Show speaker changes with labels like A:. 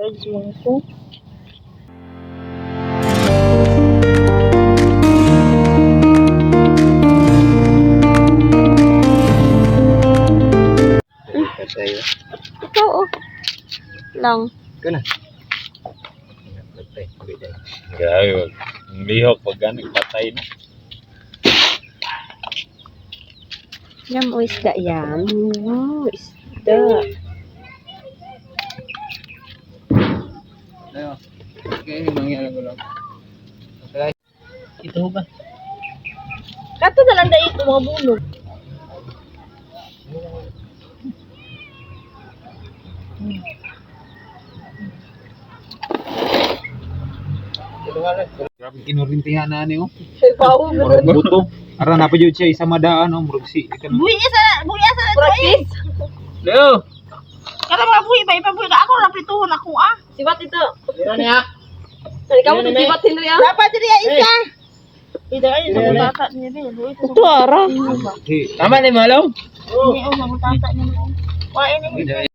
A: Charge mo ko.
B: Patay.
A: Ikaw oh. Lang.
B: Ka na.
C: Grabe, wag. Lihok pag ganun, patay na.
A: Yam o isda yan. Wow, isda.
B: Ayo. Okay, mangyalan ko lang. Okay. Ito ba?
A: Kato na lang na ito mga.
B: Grabe kinurintihan na ni oh.
A: Ay, mo
B: Murag buto. Ara na pa jud siya isa madaan oh, murag si.
A: Buhi sa, buhi sa eh.
B: Leo.
A: Kaya mga buhi ba, ipabuhi ka ako, napituhon ako ah. Sibat ito.
B: Dira niya.
A: Kaya ka mo sibat din riyan. Dapat din riyan isa. Ida ay sa mutata niya rin. Ito ara.
B: Tama ni Malong.
A: Ni o sa mutata niya. Wa ini.